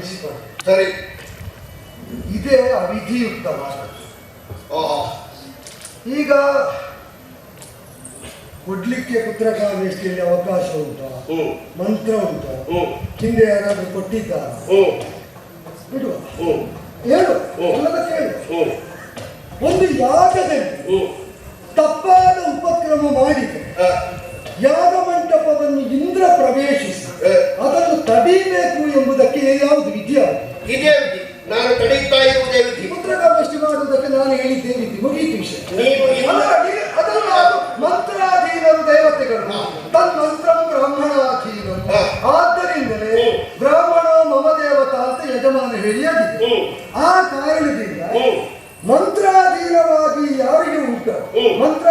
ಗಮನಿಸಿಕೊಂಡು ಸರಿ. ಇದೇ ಅವಿಧಿಯುಕ್ತವಾದದ್ದು ಈಗ ಕೊಡ್ಲಿಕ್ಕೆ ಪುತ್ರಕಾವೇಶದಲ್ಲಿ ಅವಕಾಶ ಉಂಟಾ? ಮಂತ್ರ ಉಂಟಾ? ಹಿಂದೆ ಯಾರಾದ್ರೂ ಕೊಟ್ಟಿದ್ದಾರ? ಬಿಡುವ. ಹೇಳು. ಕೇಳು ಒಂದು ಯಾಗದಲ್ಲಿ ತಪ್ಪಾದ ಉಪಕ್ರಮ ಮಾಡಿದೆ ಯಾಗ ಮಂಟಪವನ್ನು ಇಂದ್ರ ಪ್ರವೇಶಿಸಿ ಅದನ್ನು ತಡೀಬೇಕು ಎಂಬುದಕ್ಕೆ ಯಾವುದು ವಿದ್ಯೆ? ಇದೇ ವಿಧಿ ನಾನು ತಡೆಯುತ್ತಾ ಇರುವುದೇ ವಿಧಿ ಮಂತ್ರಕಾವಷ್ಟು ಮಾಡುವುದಕ್ಕೆ ನಾನು ಹೇಳಿದ್ದೇ ವಿಧಿ ಮುಗಿಯಿತು ವಿಷಯ ನೀವು ಹಾಗಾಗಿ ಅದನ್ನು ನಾನು ಮಂತ್ರಾಧೀನರು ದೇವತೆಗಳು. ತನ್ಮಂತ್ರ ಬ್ರಾಹ್ಮಣಾಧೀನರು. ಆದ್ದರಿಂದಲೇ ಬ್ರಾಹ್ಮಣ ಮಮ ದೇವತಾ ಅಂತ ಯಜಮಾನ ಹೇಳಿಯಾಗಿದೆ ಆ ಕಾರಣದಿಂದ ಮಂತ್ರಾಧೀನವಾಗಿ ಯಾರಿಗೆ ಉಂಟು? ಮಂತ್ರ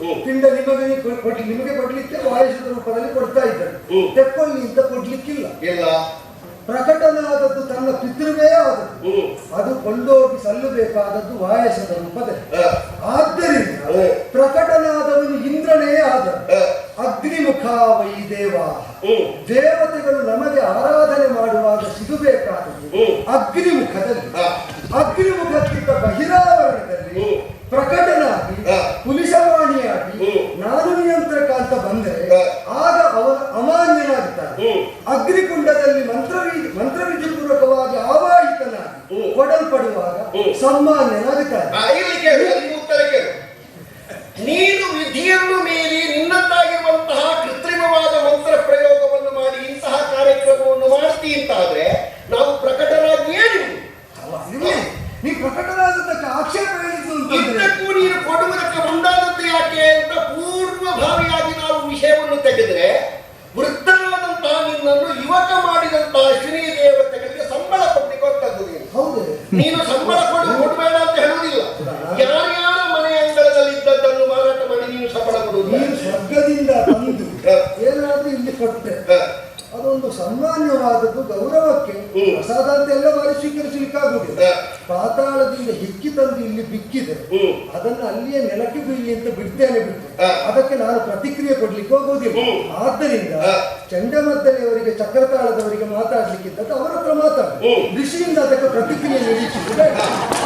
ತಿಂದ ನಿಮಗೆ ಕೊಡ್ಲಿ ನಿಮಗೆ ಕೊಡ್ಲಿಕ್ಕೆ ವಾಯಸದ ರೂಪದಲ್ಲಿ ಕೊಡ್ತಾ ಇದ್ದಾರೆ. ತೆಕ್ಕೊಳ್ಳಿ ಅಂತ ಕೊಡ್ಲಿಕ್ಕಿಲ್ಲ. ಇಲ್ಲ. ಪ್ರಕಟನಾದದ್ದು ತನ್ನ ಪಿತೃವೇ ಆದದ್ದು. ಅದು ಕೊಂಡೋಗಿ ಸಲ್ಲಬೇಕಾದದ್ದು ವಾಯಸದ ರೂಪದಲ್ಲಿ ಆದ್ದರಿಂದ ಪ್ರಕಟನಾದವನು ಇಂದ್ರನೇ ಆದ. ಅಗ್ನಿಮುಖ ವೈ ದೇವ. ದೇವತೆಗಳು ನಮಗೆ ಆರಾಧನೆ ಮಾಡುವಾಗ ಸಿಗಬೇಕಾದದ್ದು ಅಗ್ನಿಮುಖದಲ್ಲಿ. ಅಗ್ನಿಮುಖಕ್ಕಿಂತ ಬಹಿರಾವರಣದಲ್ಲಿ ಪ್ರಕಟನಾಗಿ ಪುಲಿಸವಾಣಿಯಾಗಿ ನಾನು ನಿಯಂತ್ರಕ ಅಂತ ಬಂದ್ರೆ ಆಗ ಅವರು ಅಮಾನ್ಯನಾಗ್ತಾನೆ ಅಗ್ನಿಕುಂಡದಲ್ಲಿ ಮಂತ್ರ ಮಂತ್ರವಿಧಿ ಪೂರ್ವಕವಾಗಿ ಆವಾಹಿತನಾಗಿ ಕೊಡಲ್ಪಡುವಾಗ ಸಮ್ಮಾನ್ಯನಾಗ್ತಾನೆ ನೀನು ವಿಧಿಯನ್ನು ಮೀರಿ ನಿನ್ನ ಅಂತ ಅವರ ಹತ್ರ ಮಾತಾಡಿ ಋಷಿಯಿಂದ ಅದಕ್ಕೆ ಪ್ರತಿಕ್ರಿಯೆ ನಿರೀಕ್ಷಿಸಬೇಕು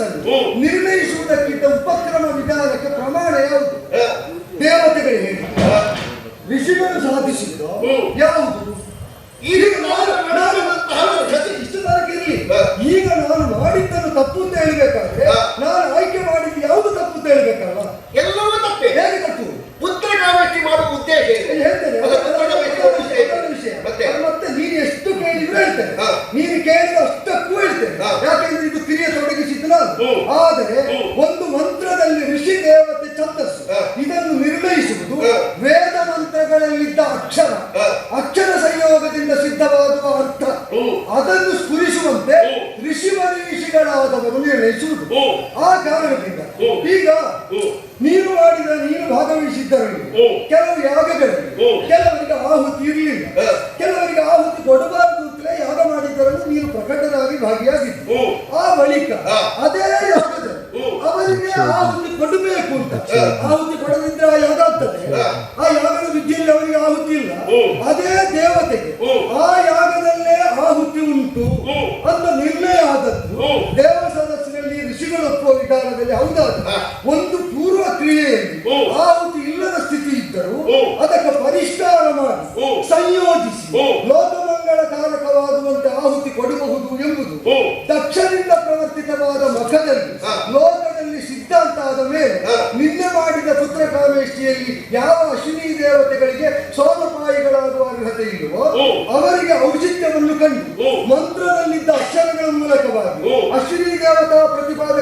Oh. ತೋರಿಸಿದ್ರು ಆ ಕಾರಣದಿಂದ ಈಗ ನೀರು ಮಾಡಿದ ನೀನು ಭಾಗವಹಿಸಿದ್ದರಿಂದ ಕೆಲವು ಯಾಗಗಳಲ್ಲಿ ಕೆಲವರಿಗೆ ಆಹುತಿ ಇರಲಿಲ್ಲ. ಕೆಲವರಿಗೆ ಆಹುತಿ ಕೊಡಬಾರದು ಅಂತಲೇ ಯಾಗ ಮಾಡಿದ್ದರಲ್ಲಿ ನೀನು ಪ್ರಕಟರಾಗಿ ಭಾಗಿಯಾಗಿದ್ದು ಆ ಬಳಿಕ ಅದೇ ಯಾಗದಲ್ಲಿ ಅವರಿಗೆ ಆಹುತಿ ಕೊಡಬೇಕು ಅಂತ. ಆಹುತಿ ಸಾಧ್ಯತೆ ಇಲ್ಲವೋ ಅವರಿಗೆ ಔಚಿತ್ಯವನ್ನು ಕಂಡು ಮಂತ್ರದಲ್ಲಿದ್ದ ಅಕ್ಷರಗಳ ಮೂಲಕವಾಗಿ ಅಶ್ವಿನಿ ದೇವತಾ ಪ್ರತಿಪಾದ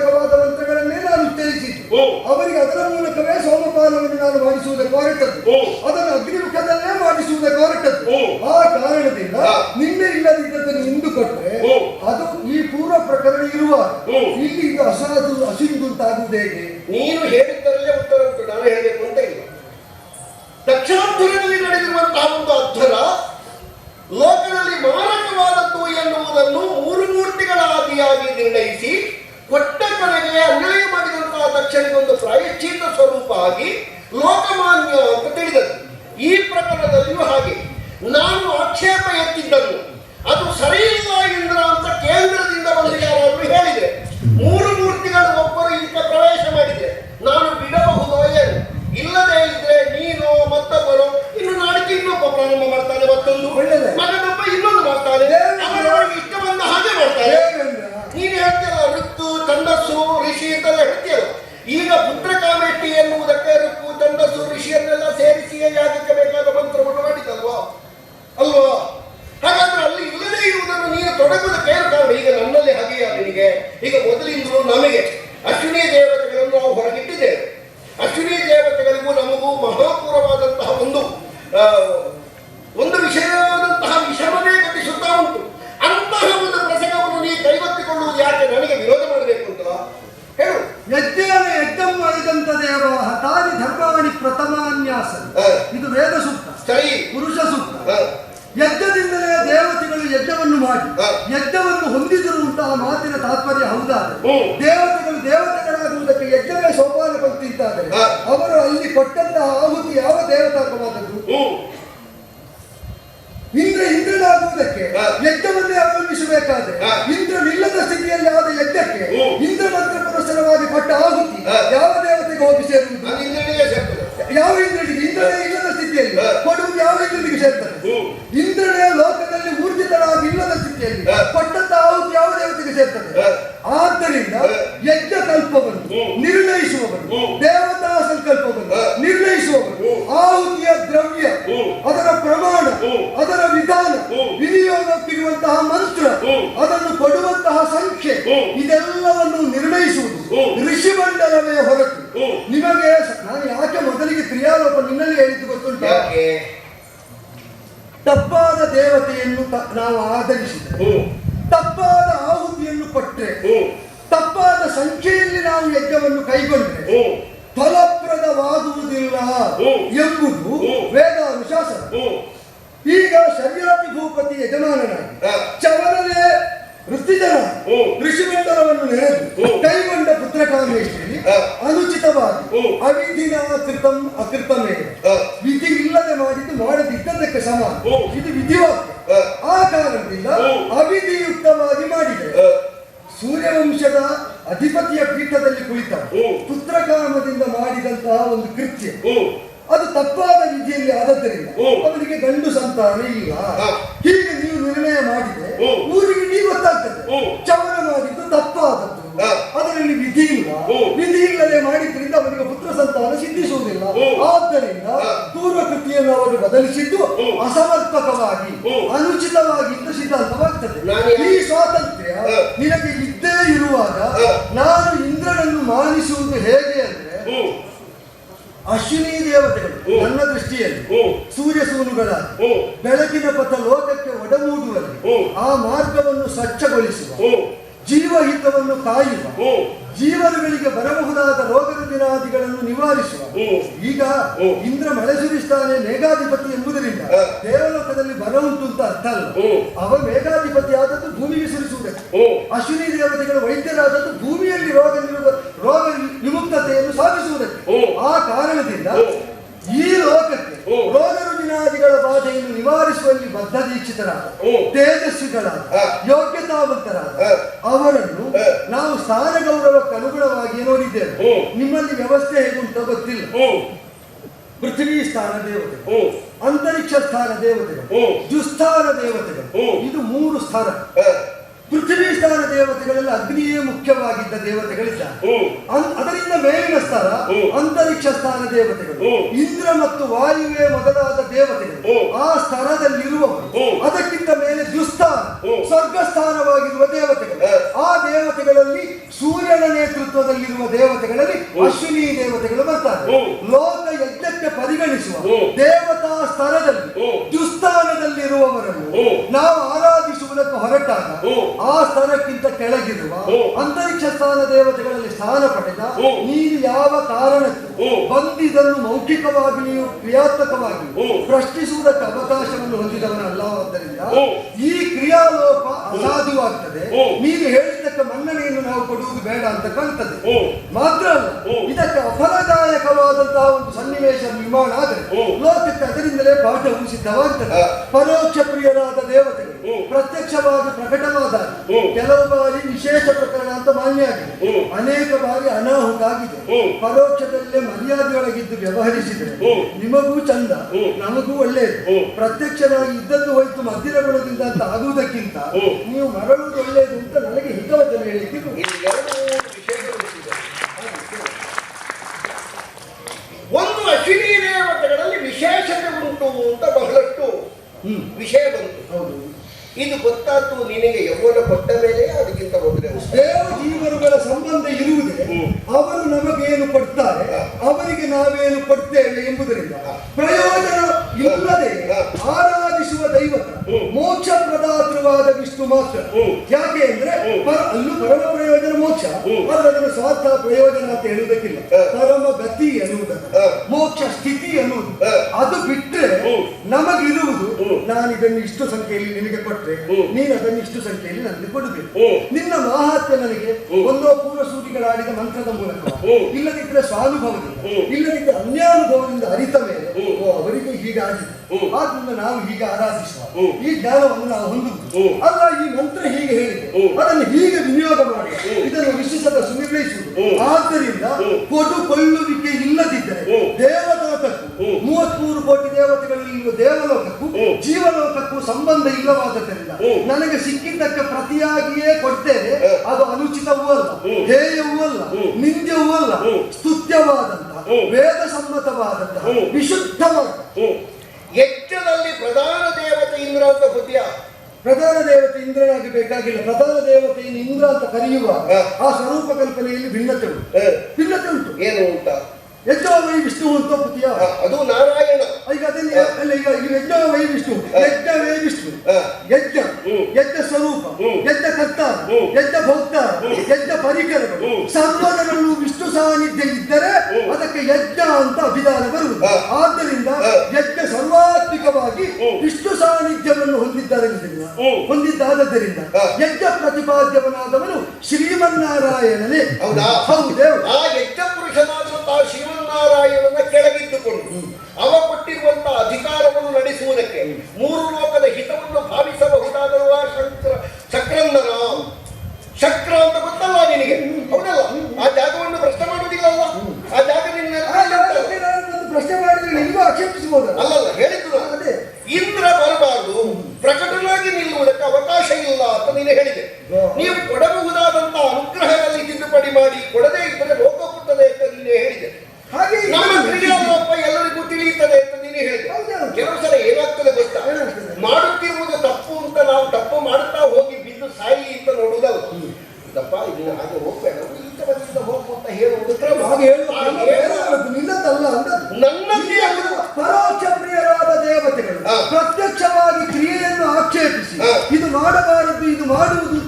ಧರ್ಮವಾಣಿ ಪ್ರಥಮ ಅನ್ಯಾಸ ಇದು ವೇದ ಸೂಕ್ತ ಪುರುಷ ಸೂಕ್ತ ಯಜ್ಞದಿಂದಲೇ ದೇವತೆಗಳು ಯಜ್ಞವನ್ನು ಮಾಡಿ. ಯಜ್ಞವನ್ನು ಹೊಂದಿದರು ಹೊಂದಿದಿರುವಂತಹ ಮಾತಿನ ತಾತ್ಪರ್ಯ ಹೌದಾದ್ರೆ ದೇವತೆಗಳು ದೇವತೆಗಳಾಗುವುದಕ್ಕೆ ಯಜ್ಞವೇ ಸೋಪಾನ ಪಂಕ್ತಿ ಅವರು ಅಲ್ಲಿ ಕೊಟ್ಟಂತಹ ಆಹುತಿ ಯಾವ ದೇವತಾಕವಾದದ್ದು ಇಂದ್ರ ಇಂದ್ರನಾಗುವುದಕ್ಕೆ ಯಜ್ಞವನ್ನೇ ಅವಲಂಬಿಸಬೇಕಾದ್ರೆ ಇಂದ್ರನಿಲ್ಲದ ಸ್ಥಿತಿಯಲ್ಲಿ ಆದ ಯಜ್ಞಕ್ಕೆ ಇಂದ್ರ ಮಂತ್ರ ಪುರಸ್ಸರವಾಗಿ ಪಟ್ಟ ಆಹುತಿ ಯಾವ ದೇವತೆಗೆ ಹೋಗಿ ಸೇರುವುದು? ಯಾವ ಇಂದ್ರನಿಗೆ? ಇಂದ್ರನೇ ಇಲ್ಲದ ಸ್ಥಿತಿಯಲ್ಲಿ. ಕೊಡುವುದು ಯಾವ ಇಂದ್ರನಿಗೆ ಸೇರ್ತದೆ? ಇಂದ್ರನೇ ಲೋಕದಲ್ಲಿ ಊರ್ಜಿತನಾಗಿ ಇಲ್ಲದ ಸ್ಥಿತಿಯಲ್ಲಿ ಕೊಟ್ಟಂತ ಆಹುತಿ ಯಾವ ದೇವತೆಗೆ ಸೇರ್ತದೆ? ಆದ್ದರಿಂದ ಯಜ್ಞ ಕಲ್ಪವನ್ನು ನಿರ್ಣಯಿಸುವವರು ದೇವತಾ ಸಂಕಲ್ಪವನ್ನು ನಿರ್ಣಯಿಸುವವರು ಆಹುತಿಯ ದ್ರವ್ಯ ಅದರ ಪ್ರಮಾಣ ಅದರ ವಿಧಾನ ವಿನಿಯೋಗಕ್ಕಿರುವಂತಹ ಮಂತ್ರ ಅದನ್ನು ಕೊಡುವಂತಹ ಸಂಖ್ಯೆ ಇದೆಲ್ಲ ಪೀಠದಲ್ಲಿ ಕುಳಿತ ಪುತ್ರಕಾಮದಿಂದ ಮಾಡಿದಂತಹ ಒಂದು ಕೃತ್ಯ. ಅದು ತಪ್ಪಾದ ವಿಧಿಯಲ್ಲಿ ಆದದ್ದರಿಂದ ಅವರಿಗೆ ಗಂಡು ಸಂತಾನ ಇಲ್ಲ. ಹೀಗೆ ನೀವು ನಿರ್ಣಯ ಮಾಡಿದ್ರೆ ಊರಿಗೆ ಗೊತ್ತಾಗ್ತದೆ. ಚವನವಾಗಿದ್ದು ತಪ್ಪಾದದ್ದು. ಅದರಲ್ಲಿ ವಿಧಿ ಇಲ್ಲ. ವಿಧಿ ಇಲ್ಲದೆ ಮಾಡಿದ್ರಿಂದ ಅವರಿಗೆ ಪುತ್ರ ಸಂತಾನ ಸಿದ್ಧಿಸುವುದಿಲ್ಲ. ಆದ್ದರಿಂದ ಪೂರ್ವ ಕೃತಿಯನ್ನು ಅವರು ಬದಲಿಸಿದ್ದು ಅಸಮರ್ಪಕವಾಗಿ ಅನುಚಿತವಾಗಿ ಇಂಥ ಸಿದ್ಧಾಂತವಾಗ್ತದೆ. ಈ ಸ್ವಾತಂತ್ರ್ಯ ನಿನಗೆ ಇದ್ದೇ ಇರುವಾಗ ನಾನು ಇಂದ್ರನನ್ನು ಮಾನಿಸುವುದು ಹೇಗೆ ಅಂದ್ರೆ ಅಶ್ವಿನಿ ದೇವತೆಗಳು ನನ್ನ ದೃಷ್ಟಿಯಲ್ಲಿ ಸೂರ್ಯ ಸೂನುಗಳ ಬೆಳಕಿನ ಪಥ ಲೋಕಕ್ಕೆ ಒಡಮೂಡುವಲ್ಲಿ ಆ ಮಾರ್ಗವನ್ನು ಸ್ವಚ್ಛಗೊಳಿಸುವ ಜೀವ ಹಿತವನ್ನು ಕಾಯುವ ಜೀವನಗಳಿಗೆ ಬರಬಹುದಾದ ರೋಗ ದಿನಾದಿಗಳನ್ನು ನಿವಾರಿಸುವ ಈಗ ಇಂದ್ರ ಮಳೆ ಸುರಿಸ್ತಾನೆ ಮೇಘಾಧಿಪತಿ ಎಂಬುದರಿಂದ ದೇವಲೋಕದಲ್ಲಿ ಬರ ಉಂಟು ಅಂತ ಅರ್ಥ ಅಲ್ಲ. ಅವ ಮೇಘಾಧಿಪತಿ ಆದದ್ದು ಭೂಮಿಗೆ ಸುರಿಸುವುದಕ್ಕೆ. ಅಶ್ವಿನಿ ದೇವತೆಗಳು ವೈದ್ಯರಾದದ್ದು ಭೂಮಿಯಲ್ಲಿ ರೋಗ ಹ್ಮ್. ತೇಜಸ್ವಿಗಳಾದ. ಯೋಗ್ಯತಾವಂತರಾದ ಅವರನ್ನು ನಾವು ಸ್ಥಾನ ಗೌರವಕ್ಕೆ ಅನುಗುಣವಾಗಿ ನೋಡಿದ್ದೇವೆ. ನಿಮ್ಮಲ್ಲಿ ವ್ಯವಸ್ಥೆ ಹೇಗುಂಟೋ ಗೊತ್ತಿಲ್ಲ. ಪೃಥ್ವಿ ಸ್ಥಾನ ದೇವತೆ ಅಂತರಿಕ್ಷ ಸ್ಥಾನ ದೇವತೆಗಳು. ದುಸ್ಥಾನ ದೇವತೆಗಳು ಇದು ಮೂರು ಸ್ಥಾನ. ಪೃಥ್ವಿ ಸ್ಥಾನ ದೇವತೆಗಳೆಲ್ಲ ಅಗ್ನಿಯೇ ಮುಖ್ಯವಾಗಿದ್ದ ದೇವತೆಗಳಿದ್ದಾರೆ. ಅದರಿಂದ ಮೇಲಿನ ಸ್ಥಾನ ಅಂತರಿಕ್ಷ ಸ್ಥಾನ ದೇವತೆಗಳು. ಇಂದ್ರ ಮತ್ತು ವಾಯುವೆ ಮೊದಲಾದ ದೇವತೆಗಳು. ಆ ಸ್ಥಾನದಲ್ಲಿರುವವರು ದೇವತೆಗಳಲ್ಲಿ ಸೂರ್ಯನ ನೇತೃತ್ವದಲ್ಲಿರುವ ದೇವತೆಗಳಲ್ಲಿ ಅಶ್ವಿನಿ ದೇವತೆಗಳು ಬರ್ತಾರೆ. ಲೋಕ ಯಜ್ಞಕ್ಕೆ ಪರಿಗಣಿಸುವ ದೇವತಾ ಸ್ತರದಲ್ಲಿ ಹ್ಮ್. ದುಸ್ಥಾನದಲ್ಲಿರುವವರನ್ನು ನಾವು ಆರಾಧಿಸುವುದಕ್ಕೆ ಹೊರಟಾಗ ಆ ಸ್ತರಕ್ಕಿಂತ ಕೆಳಗಿರುವ. ಅಂತರಿಕ್ಷ ಸ್ಥಾನ ದೇವತೆಗಳಲ್ಲಿ ಸ್ಥಾನ ಪಡೆದ ನೀ ನೀನು ಯಾವ ಕಾರಣಕ್ಕೂ ಬಂದಿದನ್ನು ಬಂದಿದ್ದನ್ನು ಮೌಖಿಕವಾಗಿ ನೀವು ಕ್ರಿಯಾತ್ಮಕವಾಗಿ ಪ್ರಶ್ನಿಸುವುದಕ್ಕೆ ಅವಕಾಶವನ್ನು ಹೊಂದಿದವನಲ್ಲವಾದ್ದರಿಂದ ಆದ್ದರಿಂದ ಈ ಕ್ರಿಯಾಲೋಪ ಅಸಾಧುವಾಗ್ತದೆ. ನೀವು ನೀನು ಹೇಳಿದ್ದಕ್ಕೆ ಮನ್ನಣೆಯನ್ನು ನಾವು ಕೊಡುವುದು ಬೇಡ ಅಂತ ಕಾಣ್ತದೆ ಮಾತ್ರ. ಇದಕ್ಕೆ ಅಫಲದಾಯಕವಾದಂತಹ ಒಂದು ಸನ್ನಿವೇಶ ನಿರ್ಮಾಣ ಆದರೆ. ಲೋಕಕ್ಕೆ ಅದರಿಂದಲೇ ಪಾಠ ಸಿದ್ಧವಾಗ್ತದೆ. ಪರೋಕ್ಷ ಪ್ರಿಯರಾದ ದೇವತೆ. ಪ್ರತ್ಯಕ್ಷವಾಗಿ ಪ್ರಕಟವಾದ. ಕೆಲವು ಬಾರಿ ವಿಶೇಷ ಪ್ರಕರಣ ಅಂತ ಮಾನ್ಯ ಆಗಿದೆ. ಅನೇಕ ಬಾರಿ ಅನಾಹುತ ಆಗಿದೆ. ಪರೋಕ್ಷದಲ್ಲೇ ಮರ್ಯಾದೆಯೊಳಗಿದ್ದು ವ್ಯವಹರಿಸಿದರೆ. ನಿಮಗೂ ಚಂದ. ನಮಗೂ ಒಳ್ಳೆಯದು ಪ್ರತ್ಯಕ್ಷವಾಗಿ ಇದ್ದದ್ದು ಹೋಯ್ತು ಮಧ್ಯದ ಗುಣದಿಂದ ಅಂತ ಆಗುವುದಕ್ಕಿಂತ ನೀವು ಮರಳುವುದು ಒಳ್ಳೆಯದು ಅಂತ ನನಗೆ ಇಲ್ಲಿ ಎರಡು ಮೂರು ವಿಷಯಗಳು ಇದೆ. ಒಂದು ಅಶ್ವಿನಿ ದೇವತೆಗಳಲ್ಲಿ ವಿಶೇಷತೆ ಉಂಟು ಅಂತ ಬಹಳಷ್ಟು ವಿಷಯ ಬಂತು ಹೌದು ಇದು ಗೊತ್ತಾದ್ದು ನಿನಗೆ ಯೌವನ ಕೊಟ್ಟ ಮೇಲೆ ಅದಕ್ಕಿಂತ ಮೊದಲೇ. ದೇವ ಜೀವರುಗಳ ಸಂಬಂಧ ಇರುವುದೇ ಅವರು ನಮಗೇನು ಕೊಡ್ತಾರೆ ಅವರಿಗೆ ನಾವೇನು ಕೊಡ್ತೇವೆ ಎಂಬುದರಿಂದ. ಪ್ರಯೋಜನ ಇಲ್ಲದೆ. ಆರಾಧಿಸುವ ದೈವತ ಹ್ಮ್. ಮೋಕ್ಷ ಪ್ರದಾತೃವಾದ ವಿಷ್ಣು ಮಾತ್ರ ಯಾಕೆ ಯಾಕೆ ಅಲ್ಲೂ ಪರಮ ಪ್ರಯೋಜನ ಮೋಕ್ಷ. ಆದ್ರೆ ಅದನ್ನು ಸ್ವಾರ್ಥ ಪ್ರಯೋಜನ ಅಂತ ಹೇಳುವುದಕ್ಕಿಲ್ಲ. ಪರಮ ಗತಿ ಎನ್ನುವುದನ್ನು ಮೋಕ್ಷ ಸ್ಥಿತಿ ಎನ್ನುವುದು ಅದು ಬಿಟ್ಟರೆ. ನಮಗಿರುವುದು. ನಾನು ಇದನ್ನು ಇಷ್ಟು ಸಂಖ್ಯೆಯಲ್ಲಿ ನಿನಗೆ ಕೊಟ್ಟರೆ. ನೀನು ಅದನ್ನು ಇಷ್ಟು ಸಂಖ್ಯೆಯಲ್ಲಿ ನನಗೆ ಕೊಡಬೇಕು. ನಿನ್ನ ಮಹಾತ್ಮ ನನಗೆ. ಒಂದೋ ಪೂರ್ವ ಸೂಚಿಗಳಾಡಿದ ಮಂತ್ರದ ಮೂಲಕ. ಇಲ್ಲದಿದ್ದರೆ ಸ್ವಾನುಭವದಿಂದ. ಇಲ್ಲದಿದ್ದರೆ ಅನ್ಯಾನುಭವದಿಂದ ಅರಿತ ಮೇಲೆ. ಓ ಅವರಿಗೆ ಹೀಗಾಗಿದೆ. ಆದ್ರಿಂದ ನಾವು ಹೀಗೆ ಆರಾಧಿಸುವ. ಈ ಜ್ಞಾನವನ್ನು ನಾವು ಹೊಂದುವುದು ಅಲ್ಲ ಈ ಮಂತ್ರ ಹೀಗೆ ಹೇಳಿದೆ ಅದನ್ನು ಹೀಗೆ ವಿನಿಯೋಗ ಮಾಡಿ. ಇದನ್ನು ವಿಶಿಷ್ಟದ ಸುನಿರ್ಣಯಿಸುವುದು ಆದ್ದರಿಂದ. ಕೊಡುಕೊಳ್ಳುವಿಕೆ ಇಲ್ಲದಿದ್ದರೆ. ದೇವಲೋಕಕ್ಕೂ. ಮೂವತ್ಮೂರು ಕೋಟಿ ದೇವತೆಗಳಿರುವ ದೇವಲೋಕಕ್ಕೂ ಜೀವಲೋಕಕ್ಕೂ ಸಂಬಂಧ ಇಲ್ಲವಾದದ್ದರಿಂದ ನನಗೆ ಸಿಕ್ಕಿದ್ದಕ್ಕೆ ಪ್ರತಿಯಾಗಿಯೇ ಕೊಡ್ತೇನೆ ಅದು ಅನುಚಿತವೂ ಅಲ್ಲ. ಹೇಯವೂ ಅಲ್ಲ. ನಿಂದ್ಯವೂ ಅಲ್ಲ. ಸ್ತುತ್ಯವಾದಂತಹ ವೇದ ಸಮ್ಮತವಾದಂತಹ ವಿಶುದ್ಧವಾದ. ಯಜ್ಞದಲ್ಲಿ ಪ್ರಧಾನ ದೇವತೆ ಇಂದ್ರ ಅಂತ ಕೃತಿಯ ಪ್ರಧಾನ ದೇವತೆ ಇಂದ್ರನಾಗಿ ಬೇಕಾಗಿಲ್ಲ. ಪ್ರಧಾನ ದೇವತೆಯನ್ನು ಇಂದ್ರ ಅಂತ ಕರೆಯುವ ಆ ಸ್ವರೂಪ ಕಲ್ಪನೆಯಲ್ಲಿ ಭಿನ್ನತೆ ಉಂಟು. ಭಿನ್ನತೆ ಉಂಟು. ಏನು ಉಂಟ? ಯಜ್ಞವೈ ವಿಷ್ಣು ಅಂತ ಕೃತಿಯ ಅದು ನಾರಾಯಣ. ಈಗ ಅದನ್ನ ಅಲ್ಲ ಈಗ ಈಗ ಯಜ್ಞವೈ ವಿಷ್ಣು. ಯಜ್ಞವೇ ವಿಷ್ಣು. ಯಜ್ಞ. ಯಜ್ಞ ಸ್ವರೂಪ. ಯಜ್ಞ ಕರ್ತ. ಯಜ್ಞ ಭಕ್ತ. ಯಜ್ಞ ಪರಿಕರಗಳು. ಸರ್ವದರಲ್ಲೂ ವಿಷ್ಣು ಸಾನ್ನಿಧ್ಯ ಇದ್ದರೆ ಅದಕ್ಕೆ ಯಜ್ಞ ಅಂತ ಅಭಿಧಾನ ಬರುವುದು. ಆದ್ದರಿಂದ ಯಜ್ಞ ಹ್ಮ್. ವಿಷ್ಣು ಸಾನ್ನಿಧ್ಯವನ್ನು ಹೊಂದಿದ್ದರಿಂದ ಹೊಂದಿದ್ದಾದದ್ದರಿಂದ. ಯಜ್ಞ ಪ್ರತಿಪಾದ್ಯವನಾದವನು ಶ್ರೀಮನ್ನಾರಾಯಣನೇ. ಹೌದಾ? ಹೌದೇ ಆ ಯಜ್ಞ ಪುರುಷನಾದಂತಹ ಶ್ರೀಮನ್ನಾರಾಯಣನ ಕೆಳಗಿದ್ದುಕೊಂಡು ಅವ ಕೊಟ್ಟಿರುವಂತಹ ಅಧಿಕಾರವನ್ನು ನಡೆಸುವುದಕ್ಕೆ ಮೂರು ಲೋಕದ ಹಿತವನ್ನು ಭಾವಿಸಬಹುದಾದರೂ ಆ ಶಂಕರ ಚಕ್ರಂದನ ಚಕ್ರ ಅಂತ ಗೊತ್ತಲ್ಲ ನಿನಗೆ ಹೌದಲ್ಲ ಆ ಜಾಗವನ್ನು ಪ್ರಶ್ನೆ ಮಾಡುವುದಿಲ್ಲಲ್ಲ ಆ ಜಾಗ ನಿನ್ನ ಆ ಜಾಗಕ್ಕೆ ನಾನೊಂದು ಪ್ರಶ್ನೆ ಮಾಡಿದ್ರೆ ನಿಮಗೂ ಆಕ್ಷೇಪಿಸಬಹುದಲ್ಲ ಅಲ್ಲಲ್ಲ ಹೇಳಿದ್ದು ನಾನು. ಅದೇ ಇಂದ್ರ ಬರಬಾರದು ಪ್ರಕಟನಾಗಿ ನಿಲ್ಲುವುದಕ್ಕೆ ಅವಕಾಶ ಇಲ್ಲ ಅಂತ ನೀನು ಹೇಳಿದೆ ನೀವು ಕೊಡಬಹುದಾದಂತಹ ಅನುಗ್ರಹದಲ್ಲಿ ತಿದ್ದುಪಡಿ ಮಾಡಿ ಕೊಡದೇ ಇದ್ದರೆ ಲೋಕ ಹುಟ್ಟದೆ ಅಂತ ನೀನು ಹೇಳಿದೆ ಹಾಗೆ ನಮ್ಮ ಕ್ರಿಯಾಲೋಪ ಎಲ್ಲರಿಗೂ ತಿಳಿಯುತ್ತದೆ ಅಂತ ನೀನು ಹೇಳಿದೆ ಹೌದು. ಕೆಲವು ಸಲ ಏನಾಗ್ತದೆ ಗೊತ್ತಾ ಏನಾಗ್ತದೆ? ಮಾಡುತ್ತಿರುವುದು ತಪ್ಪು ಅಂತ ನಾವು ತಪ್ಪು ಮಾಡುತ್ತಾ ಹೋಗಿ ಬಿದ್ದು ಸಾಯಿ ಅಂತ ನೋಡುವುದಲ್ಲ ದಪ್ಪ ಇದನ್ನ ಹಾಗೆ ಹೋಗ್ಬೇಡ ಈ ಕಡೆಯಿಂದ ಹೋಗು ಅಂತ ಹೇಳುವುದು ಕ್ರಮ ಹಾಗೆ ಹೇಳುವ ಆ ಕ್ರಮ ಹೇಳುವ- ಬೇರೆಯವರದ್ದು, ನಿನ್ನದಲ್ಲ ಅಂತ ನನ್ನಲ್ಲಿ ಅದು ಪರೋಕ್ಷ ಪ್ರಿಯರಾದ ದೇವತೆಗಳು ಹಾ. ಪ್ರತ್ಯಕ್ಷವಾಗಿ ಕ್ರಿಯೆಯನ್ನು ಆಕ್ಷೇಪಿಸಿ ಹಾ. ಇದು ಮಾಡಬಾರದು ಇದು ಮಾಡುವುದು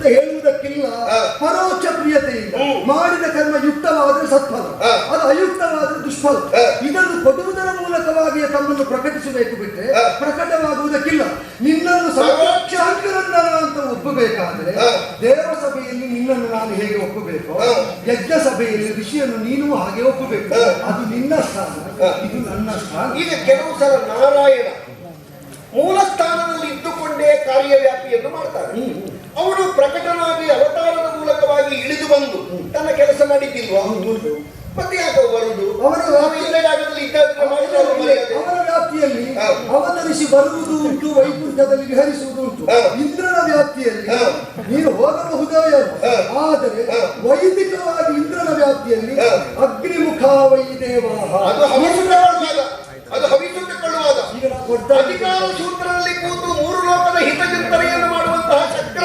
ಒಪ್ಪಬೇಕು? ಹಾ. ಯಜ್ಞ ಸಭೆಯಲ್ಲಿ ಋಷಿಯನ್ನು ನೀನು ಹಾಗೆ ಒಪ್ಪಬೇಕು. ಅದು ನಿನ್ನ ಸ್ಥಾನ. ಇದು ನನ್ನ ಸ್ಥಾನ. ಈಗ ಕೆಲವು ಸಲ ನಾರಾಯಣ ಮೂಲ ಸ್ಥಾನದಲ್ಲಿ ಇದ್ದುಕೊಂಡೇ ಕಾರ್ಯವ್ಯಾಪಿಯನ್ನು ಮಾಡ್ತಾರೆ. ಅವನು ಪ್ರಕಟನಾಗಿ ಅವತಾರದ ಮೂಲಕವಾಗಿ ಇಳಿದು ಬಂದು ತನ್ನ ಕೆಲಸ ಮಾಡಿದ್ದಿಲ್ವಾ? ಯಾಕೆ ಬರುದು ಅವನ ಮರ್ಯಾದೆ. ಅವನ ವ್ಯಾಪ್ತಿಯಲ್ಲಿ. ಅವತರಿಸಿ ಬರುವುದು ಉಂಟು ವೈಕುಂಠದಲ್ಲಿ ವಿಹರಿಸುವುದು ಉಂಟು. ಇಂದ್ರನ ವ್ಯಾಪ್ತಿಯಲ್ಲಿ. ನೀನು ಹೋಗಬಹುದೇ ಆದರೆ. ವೈದಿಕವಾಗಿ ಇಂದ್ರನ ವ್ಯಾಪ್ತಿಯಲ್ಲಿ. ಅಗ್ನಿಮುಖ ವೈದೇವಾಹ ಅದು ನಾವು ಅಧಿಕಾರ ಸೂತ್ರದಲ್ಲಿ ಕೂತು ಮೂರು ಲೋಕದ ಹಿತಚಿಂತನೆಯನ್ನು ಮಾಡುವಂತಹ ಚಕ್ರ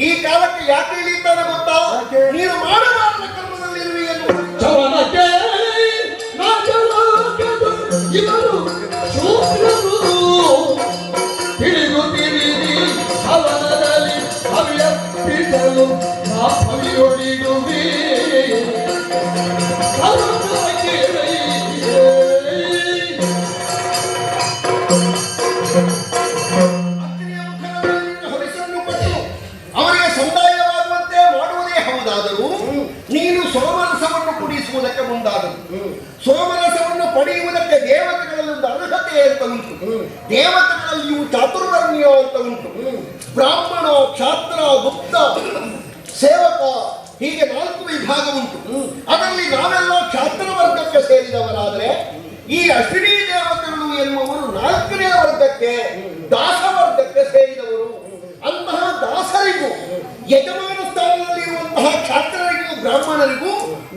ಈ ಕಾಲಕ್ಕೆ ಯಾಕೆ ಇಳಿತಾನೆ ಗೊತ್ತಾ? ನೀನು ಮಾಡಬಾರದ ಎನ್ನುವುದು ಯಜಮಾನ ಸ್ಥಾನದಲ್ಲಿರುವಂತಹ ಕ್ಷಾತ್ರರಿಗೂ ಬ್ರಾಹ್ಮಣರಿಗೂ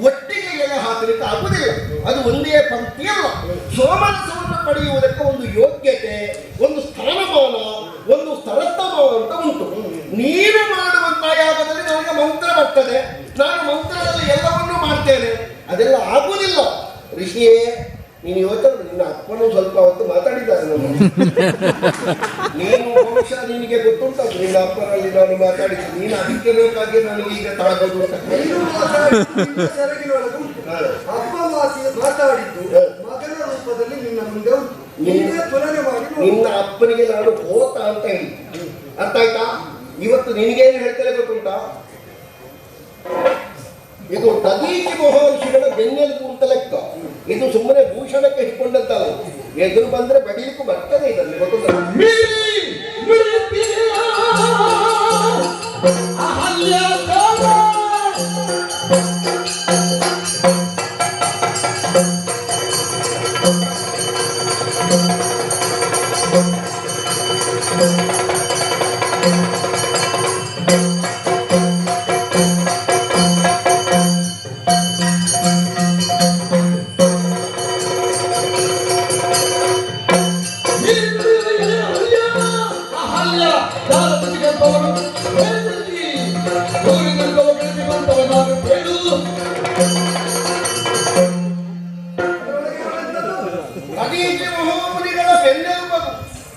ಒಟ್ಟಿಗೆ ಎಲೆ ಹಾಕಲಿಕ್ಕೆ ಆಗುವುದಿಲ್ಲ. ಅದು ಒಂದೇ ಪಂಕ್ತಿಯಲ್ಲ. ಸೋಮರಸವನ್ನು ಪಡೆಯುವುದಕ್ಕೆ ಒಂದು ಯೋಗ್ಯತೆ ಒಂದು ಸ್ಥಾನಮಾನ ಒಂದು ಸ್ಥಳತ್ತಮಾನ ಅಂತ ಉಂಟು ನೀನು ಮಾಡುವಂತಹ ಯಾಗದಲ್ಲಿ ನನಗೆ ಮಂತ್ರ ಬರ್ತದೆ ನಾನು ಮಂತ್ರದಲ್ಲಿ ಎಲ್ಲವನ್ನೂ ಮಾಡ್ತೇನೆ ಅದೆಲ್ಲ ಆಗುವುದಿಲ್ಲ ಋಷಿಯೇ ನೀನು ಯೋಚನೆ ಮಾಡು, ನಿನ್ನ ಅಪ್ಪನು ಸ್ವಲ್ಪ ಹೊತ್ತು ಮಾತಾಡಿದ್ದಾರೆ ನಮ್ಮ ನೀನು ಬಹುಶಃ ನಿನಗೆ ಗೊತ್ತುಂಟು ನಿನ್ನ ಅಪ್ಪನಲ್ಲಿ ನಾನು ಮಾತಾಡಿದ್ದು. ನೀನು ಅದಕ್ಕೆ ಬೇಕಾಗಿ ನನಗೆ ಈಗ ತಾಗೋದು. ಅಪ್ಪ ಮಾತಿ ಮಾತಾಡಿದ್ದು ಮಗನ ರೂಪದಲ್ಲಿ ನಿನ್ನ ಮುಂದೆ ಉಂಟು. ನೀನೇ ತುಲನೆ ಮಾಡಿ. ನಿನ್ನ ಅಪ್ಪನಿಗೆ ನಾನು ಹೋತ ಅಂತ ಹೇಳಿ. ಅರ್ಥ ಆಯ್ತಾ? ಇವತ್ತು ನಿನಗೇನು ಹೇಳ್ತಾರೆ ಗೊತ್ತುಂಟಾ? ಇದು ತದೀಚಿ ಮಹರ್ಷಿಗಳ ಬೆನ್ನೆಲುಬು ಅಂತ ಲೆಕ್ಕ. ಇದು ಸುಮ್ಮನೆ ಭೂಷಣಕ್ಕೆ ಹಿಡ್ಕೊಂಡಂತ ಎದುರು ಬಂದ್ರೆ ಬಡಿಲಿಕ್ಕೂ ಬರ್ತದೆ ಇದರಲ್ಲಿ ಗೊತ್ತುಂಟ ತದೀಚಿ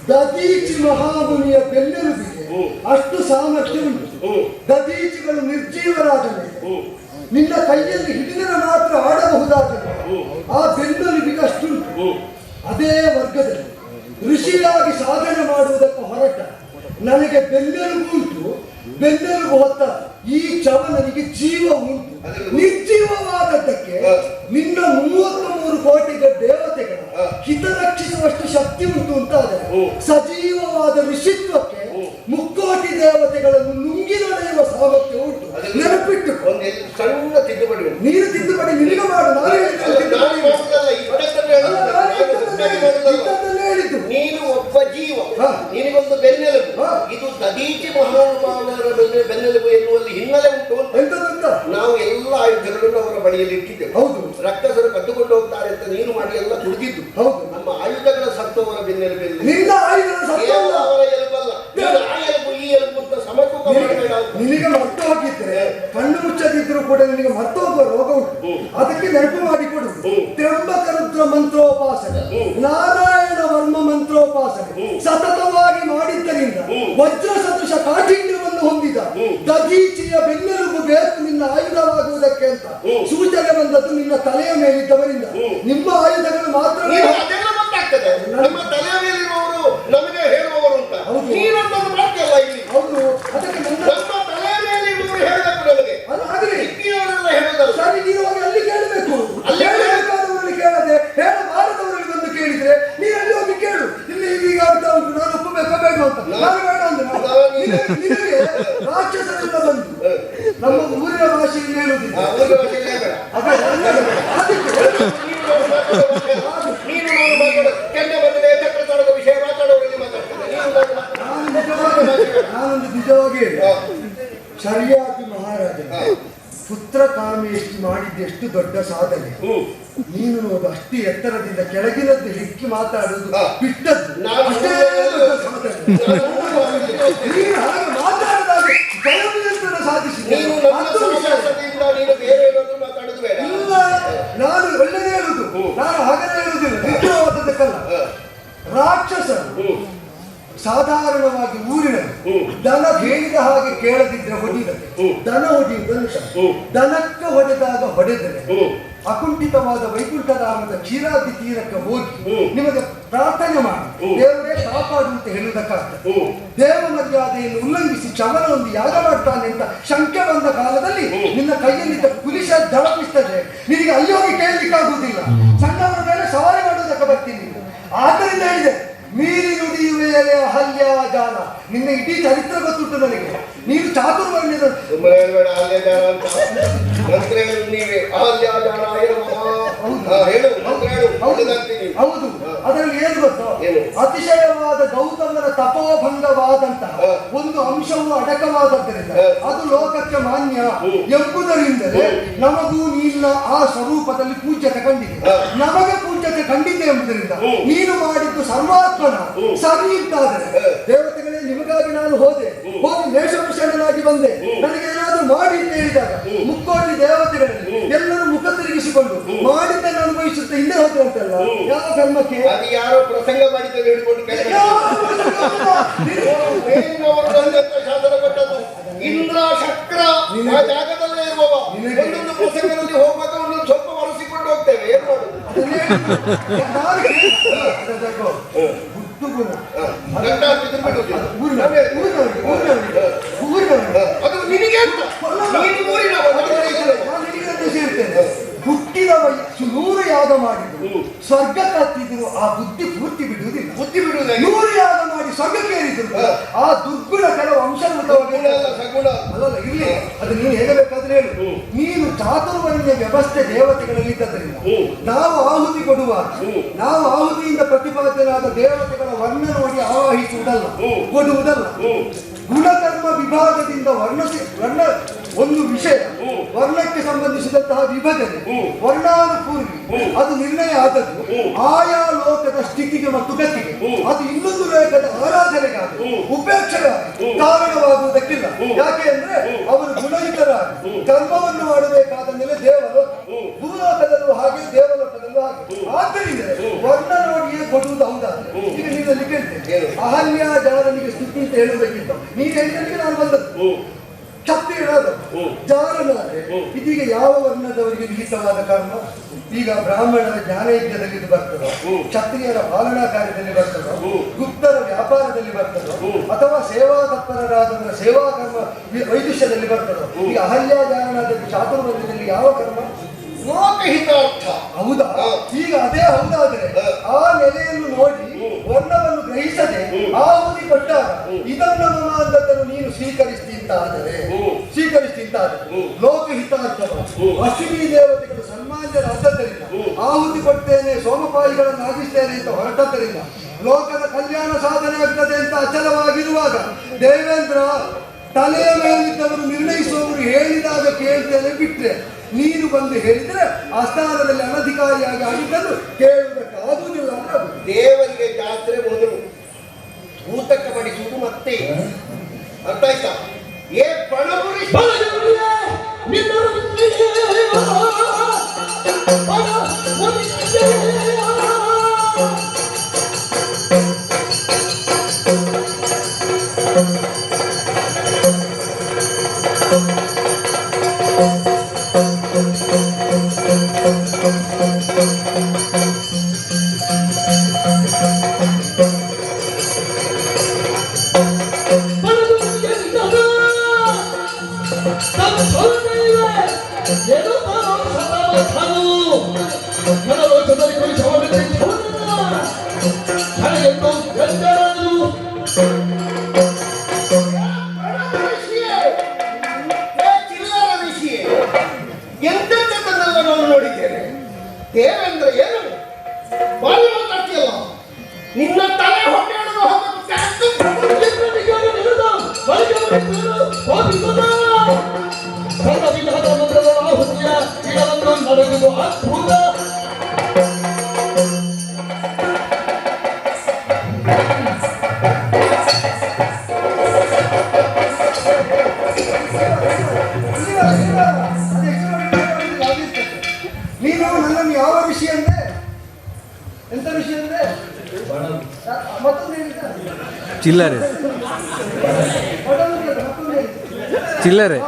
ದದೀಚಿ ಮಹಾಮುನಿಯ ಬೆನ್ನೆಲುಬಿಗೆ ಅಷ್ಟು ಸಾಮರ್ಥ್ಯ ಉಂಟು. ದದೀಚಿಗಳು ನಿರ್ಜೀವರಾದ ಮೇಲೆ ನಿನ್ನ ಕೈಯಲ್ಲಿ ಹಿಡಿದರೆ ಮಾತ್ರ ಆಡಬಹುದಾದ ಆ ಬೆನ್ನೆಲುಬಿಗೆ ಅಷ್ಟುಂಟು ಅದೇ ವರ್ಗದಲ್ಲಿ ಋಷಿಯಾಗಿ ಸಾಧನೆ ಮಾಡುವುದಕ್ಕೆ ಹೊರಟ ನನಗೆ ಬೆನ್ನೆಲುಬು ಉಂಟು. ಬೆನ್ನೆಲುಬು ಹೊತ್ತ ಈ ಚವನನಿಗೆ ಜೀವ ಉಂಟು. ನಿರ್ಜೀವವಾದದ್ದಕ್ಕೆ ನಿನ್ನ ಮೂವತ್ತ ಮೂರು ಕೋಟಿಗ ದೇವತೆಗಳ ಹಿತ ರಕ್ಷಿಸುವಷ್ಟು ಶಕ್ತಿ ಉಂಟು ಅಂತ ಆದರೆ ಸಜೀವವಾದ ಋಷಿತ್ವಕ್ಕೆ ಮುಕ್ಕೋಟಿ ದೇವತೆಗಳನ್ನು ನುಂಗಿ ನಡೆಯುವ ಸಾಮರ್ಥ್ಯ ಉಂಟು. ನೆನಪಿಟ್ಟು ಒಂದು ಸಣ್ಣ ತಿದ್ದುಪಡಿ ನೀರು ನೀನು ತಿದ್ದುಪಡಿ ನಿನಗೆ ಮಾಡು ನಾನು ಹೇಳಿದ್ದು ನಾನು ಒಬ್ಬ ಜೀವ. ನಿನಗೊಂದು ಬೆನ್ನೆಲುಬು. ಇದು ದದೀಚಿ ಮಹಾನುಭಾವರ ಬೆನ್ನೆ- ಬೆನ್ನೆಲುಬು ಎನ್ನುವಲ್ಲಿ ಹಿನ್ನೆಲೆ ಉಂಟು. ಎಂತದಂತ ನಾವು ಎಲ್ಲ ಆಯುಧಗಳನ್ನು ಅವರ ಬಳಿಯಲ್ಲಿ ಇಟ್ಟಿದ್ದೇವೆ. ಹೌದು. ರಕ್ತಸರು ಕದ್ದುಕೊಂಡು ಹೋಗ್ತಾರೆ ಅಂತ ನೀನು ಮಾಡಿ ಎಲ್ಲ ಕುಡಿದಿದ್ದು. ಹೌದು. ನಮ್ಮ ಆಯುಧಗಳ ಸತ್ತವರ ಬೆನ್ನೆಲುಬೆಲ್ಲ ನಿನ್ನ ಆಯುಧದ ಕೇವಲ ಸತ್ಯವಲ್ಲ ಅವರ ಎಲುಬಲ್ಲ ನೀನು ಆ ಎಲುಬು ಈ ಎಲುಬು ಅಂತ ಸಮತೂಕ ಮಾಡಬೇಡ ಅಂತ. ನಿನಗೆ ಮರ್ತು ಹಾಕಿದ್ರೆ ಕಣ್ಣು ಮುಚ್ಚದಿದ್ರು ಕೂಡ ನಿನಗೆ ಮತ್ತೊಬ್ಬ ಹೋಗುವ ರೋಗ ಉಂಟು. ಅದಕ್ಕೆ ನೆನಪು ಮಾಡಿಕೊಡು ತ್ರ್ಯಂಬಕ ರುದ್ರ ಮಂತ್ರೋಪಾಸನೆ. ನಾರಾಯಣ ವರ್ಮ ಮಂತ್ರೋಪಾಸನೆ. ಸತತವಾಗಿ ಮಾಡಿದ್ದರಿಂದ ವಜ್ರ ಸದೃಶ ಕಾಠಿಣ್ಯವನ್ನು ಹೊಂದಿದ ದಧೀಚಿಯ ಬೆನ್ನೆಲುಬು ಬೇಕು ನಿನ್ನ ಆಯುಧವಾಗುವುದಕ್ಕೆ ಅಂತ ಸೂಚನೆ ಬಂದದ್ದು ನಿನ್ನ ತಲೆಯ ಮೇಲಿದ್ದವರಿಂದ. ನಿಮ್ಮ ಆಯುಧಗಳು ಮಾತ್ರ ನೀನು ಅದೆಲ್ಲ ಗೊತ್ತಾಗ್ತದೆ ನಮ್ಮ ತಲೆಯ ಮೇಲಿರುವವರು ನಮಗೆ ಹೇಳುವವರು ಅಂತ ಹೌದು. ನೀನೊಂದನ್ನು ಮಾಡ್ತೀಯಲ್ಲ ಇಲ್ಲಿ ಹೌದು ಅದಕ್ಕೆ ನನ್ನ ನಮ್ಮ ತಲೆಯ ಮೇಲಿರುವವರು ಹೇಳಬೇಕು ನಮಗೆ ಅದು ಆಗಲಿ ಹಿರಿಯವರು ನೀನು ನಿನಗೆ ನಿನಗೆ ರಾಕ್ಷಸರಿಂದ ಬಂದು ನಮ್ಮ ಊರಿನ ಭಾಷೆಯಲ್ಲಿ ಹೇಳುವುದಿಲ್ಲ ನೀನು ನಾನು ಮಾತಾಡೋ ಕೆಂಡ ಬಂದಿದೆ ಚಕ್ರ ವಿಷಯ ನಾನೊಂದು ನಿಜವಾಗಿ ಸರಿಯಾಗಿ ಮಹಾರಾಜ. ಪುತ್ರ ಮಾಡಿದ್ದು ಎಷ್ಟು ದೊಡ್ಡ ಸಾಧನೆ. ನೀನು ನೋಡು ಅಷ್ಟು ಎತ್ತರದಿಂದ ಕೆಳಗಿನದ್ದು ಹೆಕ್ಕಿ ಮಾತಾಡುದು. ಬಿಟ್ಟದ್ದು ಅಷ್ಟೇ ಸಾಧನೆ ನೀನು ನನ್ನ ಸಹವಾಸದಿಂದ ನೀನು ಬೇರೆ ಏನಾದ್ರೂ ಮಾತಾಡುದು ಬೇಡ ಇಲ್ಲ ನಾನು ಒಳ್ಳೆಯದೇ ಹೇಳುದು ನಾನು ಹಾಗೇ ಹೇಳುದಿಲ್ಲ ನಿಜವಾದದ್ದಕ್ಕಲ್ಲ. ರಾಕ್ಷಸರು. ಸಾಧಾರಣವಾಗಿ ಊರಿನಲ್ಲಿ ದನ ಹೇಳಿದ ಹಾಗೆ ಕೇಳದಿದ್ರೆ ಹೊಡಿದ ಹ್ಮ್. ದನ ಹೊಡೆಯುವುದು ಹ್ಮ್. ದನಕ್ಕೆ ಹೊಡೆದಾಗ ಹೊಡೆದರೆ. ಅಕುಂಠಿತವಾದ ವೈಕುಂಠಧಾಮದ ಕ್ಷೀರಾದಿ ತೀರಕ್ಕೆ ಹೋಗಿ ನಿಮಗೆ ಪ್ರಾರ್ಥನೆ ಮಾಡಿ. ದೇವರೇ ಕಾಪಾಡು ಅಂತ ಹೇಳುವುದಕ್ಕಾಗ್ತದೆ. ದೇವ ಮರ್ಯಾದೆಯನ್ನು ಉಲ್ಲಂಘಿಸಿ ಚವನವನ್ನು ಒಂದು ಯಾಗ ಮಾಡ್ತಾನೆ ಅಂತ ಶಂಕೆ ಬಂದ ಕಾಲದಲ್ಲಿ. ನಿನ್ನ ಕೈಯಲ್ಲಿದ್ದ ಪುಲಿಶ ದಳಪಿಸ್ತದೆ ನಿನಗೆ ಅಲ್ಲಿ ಹೋಗಿ ಕೇಳಲಿಕ್ಕಾಗುವುದಿಲ್ಲ. ಸಣ್ಣವರ ಮೇಲೆ ಸವಾರಿ ಮಾಡುವುದಕ್ಕೆ ಬರ್ತೀನಿ. ಆದ್ದರಿಂದ ಹೇಳಿದೆ ಮೀರಿ ನುಡಿಯುವೆಯಲೆ ಅಹಲ್ಯ ಜಾಲ. ನಿನ್ನ ಇಡೀ ಚರಿತ್ರೆ ಗೊತ್ತುಂಟು ನನಗೆ. ನೀನು ಚಾತುರ್ವರ್ಣ್ಯದ ಹೇಳು ನೀವೇ ಅಹಲ್ಯ ಜಾಣ ಹೇಳು ಹೇಳು ಮಂತ್ರ ಹೇಳು. ಹೌದು. ಒಳ್ಳೆದಾಗ್ತೀನಿ. ಹೌದು. ಅದರಲ್ಲಿ ಏನು ಗೊತ್ತು? ಅತಿಶಯವಾದ ಗೌತಮರ ತಪೋಭಂಗವಾದಂತಹ ಒಂದು ಅಂಶವು ಅಡಕವಾದದ್ದರಿಂದ ಅದು ಲೋಕಕ್ಕೆ ಮಾನ್ಯ ಎಂಬುದರಿಂದಲೇ ನಮಗೂ ನಿನ್ನ ಆ ಸ್ವರೂಪದಲ್ಲಿ ಪೂಜ್ಯತೆ ಕಂಡಿದೆ. ನಮಗೆ ಪೂಜ್ಯತೆ ಕಂಡಿದೆ ಎಂಬುದರಿಂದ. ನೀನು ಮಾಡಿದ್ದು ಸರ್ವಾತ್ಮನ. ಸರಿ ಇದ್ದಾದರೆ. ದೇವತೆಗಳೇ ನಿಮಗಾಗಿ ನಾನು ಹೋದೆ. ಹೋಗಿ ವೇಷಭೂಷಣನಾಗಿ ಬಂದೆ ಹ್ಮ್. ನನಗೆ ಏನಾದರೂ ಮಾಡಿ ಅಂತ ಹೇಳಿದಾಗ ಹ್ಮ್. ಮುಕ್ಕೋಟಿ ದೇವತೆಗಳಲ್ಲಿ ಹ್ಮ್. ಎಲ್ಲರೂ ಮುಖ ತಿರುಗಿಸಿಕೊಂಡು ಹ್ಮ್. ಮಾಡಿದ್ದನ್ನು ಹಿಂದೆ ಅಂತಲ್ಲ. ಯಾವ ಧರ್ಮಕ್ಕೆ? ಅದು ಯಾರೋ ಪ್ರಸಂಗ ಮೇಲಿನವರು ತಂದಂತ ಶಾಸನ ಕೊಟ್ಟದ್ದು. ಇಂದ್ರ ಶಕ್ರ ಆ ಜಾಗದಲ್ಲೇ ಇರುವವ. ಒಂದೊಂದು ಪ್ರಸಂಗದಲ್ಲಿ ಹೋಗುವಾಗ ಒಂದೊಂದು ಸ್ವಲ್ಪ ಒರೆಸಿಕೊಂಡು ಹೋಗ್ತೇವೆ. ಏನ್ ಮಾಡುದು ನಾನು ಕೇಳಿದ್ದು ಅದಕ್ಕೋ ಗುಟ್ಟು ಗುಣ. ಗಂಡ ಅಂತಿದ್ರು ಬಿಡುದಿಲ್ಲ. ಅದು ಊರಿನ- ನಾವೇ- ಊರಿನವರಿಗೆ, ಊರಿನವರಿಗೆ, ಊರಿನವರಿಗೆ. ಅದು ನಿನಗೆ ಅಂತ ನೀನು ಊರಿನವ ನನಗೆ ಇಲ್ಲ. ನಾನು ನಿನಗೆ ಸೇರ್ತೇನೆ ಹುಟ್ಟಿದ ವಯಸ್ಸು ನೂರು ಯಾಗ ಮಾಡಿದ್ರು ಹ್ಮ್. ಸ್ವರ್ಗ ಕತ್ತಿದ್ರು ಆ ಬುದ್ಧಿ ಪೂರ್ತಿ ಬಿಡುವುದಿಲ್ಲ ಬುದ್ಧಿ ಬಿಡುವುದಾಗಿ ನೂರು ಯಾಗ ಮಾಡಿ ಸ್ವರ್ಗಕ್ಕೆ ಏರಿದ್ರು. ಹ. ಆ ದುರ್ಗುಣ ಕೆಲವು ಅಂಶಭೂತವಾಗಿ ಅಲ್ಲ ಇರ್ಲಿ. ಅದು ನೀನು ಹೇಗೆ ಬೇಕಾದ್ರೆ ಹೇಳು ನೀನು ಚಾತುರ್ವರ್ಣ್ಯ ವ್ಯವಸ್ಥೆ ದೇವತೆಗಳಲ್ಲಿ ಇದ್ದದರಿಂದ. ನಾವು ಆಹುತಿ ಕೊಡುವಾಗ ನಾವು ಆಹುತಿಯಿಂದ ಪ್ರತಿಪಾದನಾದ ದೇವತೆಗಳ ವರ್ಣ ನೋಡಿ ಆವಾಹಿಸುವುದಲ್ಲ ಕೊಡುವುದಲ್ಲ. ಗುಣಕರ್ಮ ವಿಭಾಗದಿಂದ ವರ್ಣ ವರ್ಣ ಒಂದು ವಿಷಯ ವರ್ಣಕ್ಕೆ ಸಂಬಂಧಿಸಿದಂತಹ ವಿಭಜನೆ. ವರ್ಣಾನುಪೂರ್ವಿ ಅದು ನಿರ್ಣಯ ಆದದ್ದು. ಆಯಾ ಲೋಕದ ಸ್ಥಿತಿಗೆ ಮತ್ತು ಗತಿಗೆ ಅದು ಇನ್ನೊಂದು ಲೋಕದ ಆರಾಧನೆಗಾಗಿ. ಉಪೇಕ್ಷೆಗಾಗಿ ಕಾರಣವಾಗುವುದಕ್ಕಿಲ್ಲ. ಯಾಕೆ ಅಂದ್ರೆ ಅವರು ಗುಣಯುತರಾಗಿ ಕರ್ಮವನ್ನು ಮಾಡಬೇಕಾದ ಮೇಲೆ ದೇವರು. ಭೂಲೋಕದಲ್ಲೂ ಹಾಗೆ ದೇವಲೋಕದಲ್ಲೂ ಹಾಗೆ. ಆದ್ದರಿಂದ. ವರ್ಣ ನೋಡಿಯೇ ಕೊಡುವುದು ಹೌದಾದ್ರೆ. ಈಗ ನೀನಲ್ಲಿ ಕೇಳ್ತೇನೆ? ಅಹಲ್ಯ ಜಾರನಿಗೆ ಸ್ತುತಿ ಅಂತ ಹೇಳುವುದಕ್ಕಿಂತ ನೀನು ಹೇಳಿದ್ದಕ್ಕೆ ನಾನು ಬಂದದ್ದು ಕ್ಷತ್ರಿಯರಾದ ಹ್ಮ್. ಇದೀಗ ಯಾವ ವರ್ಣದವರಿಗೆ ವಿಹಿತವಾದ ಕರ್ಮ ಈಗ ಬ್ರಾಹ್ಮಣರ ಜ್ಞಾನಯಜ್ಞದಲ್ಲಿ ಇದು ಬರ್ತದೋ? ಹ್ಮ್. ಕ್ಷತ್ರಿಯರ ಪಾಲನಾ ಕಾರ್ಯದಲ್ಲಿ ಬರ್ತದೋ. ಗುಪ್ತರ ವ್ಯಾಪಾರದಲ್ಲಿ ಬರ್ತದೋ? ಅಥವಾ ಸೇವಾ ತತ್ಪರರಾದವರ ಸೇವಾ ಕರ್ಮ ವಿ- ವೈದುಷ್ಯದಲ್ಲಿ ಬರ್ತದೋ. ಈಗ ಅಹಲ್ಯ ಜಾರನಾದಲ್ಲಿ ಚಾತುರ್ವರ್ಗದಲ್ಲಿ ಯಾವ ಕರ್ಮ? ಲೋಕಹಿತಾರ್ಥ ಹೌದಾ ಈಗ ಅದೇ ಹೌದಾದ್ರೆ ಆ ನೆಲೆಯನ್ನು ನೋಡಿ ಒಂದವನ್ನು ವರ್ಣವನ್ನು ಗ್ರಹಿಸದೆ. ಆಹುತಿ ಕೊಟ್ಟಾಗ. ಇದನ್ನ ಮಮ ನೀನು ಸ್ವೀಕರಿಸ್ತಿ ಅಂತ ಆದರೆ. ಸ್ವೀಕರಿಸ್ತಿ ಅಂತ ಆದರೆ ಹ್ಮ್. ಅಶ್ವಿನಿ ದೇವತೆಗಳು ಸನ್ಮಾನ್ಯರಾದದ್ದರಿಂದ ಹ್ಮ್. ಆಹುತಿ ಕೊಡ್ತೇನೆ ಸೋಮಪಾಯಿಗಳನ್ನು ಆಗಿಸ್ತೇನೆ ಅಂತ ಹೊರಟದ್ದರಿಂದ ಲೋಕದ ಕಲ್ಯಾಣ ಸಾಧನೆ ಆಗ್ತದೆ ಅಂತ ಅಚಲವಾಗಿರುವಾಗ ದೇವೇಂದ್ರ ತಲೆಯ ಮೇಲಿದ್ದವರು ನಿರ್ಣಯಿಸುವವರು ಹೇಳಿದಾಗ ಕೇಳ್ತೇನೆ ಬಿಟ್ರೆ. ನೀನು ಬಂದು ಹೇಳಿದ್ರೆ ಆ ಅನಧಿಕಾರಿಯಾಗಿ ಆಗಿದ್ದನ್ನು ಕೇಳಬೇಕಾಗುವುದಿಲ್ಲ ಆಗುವುದಿಲ್ಲ தேவென்ற ஏழு ಚಿಲ್ಲರೆ. ಚಿಲ್ಲರೆ.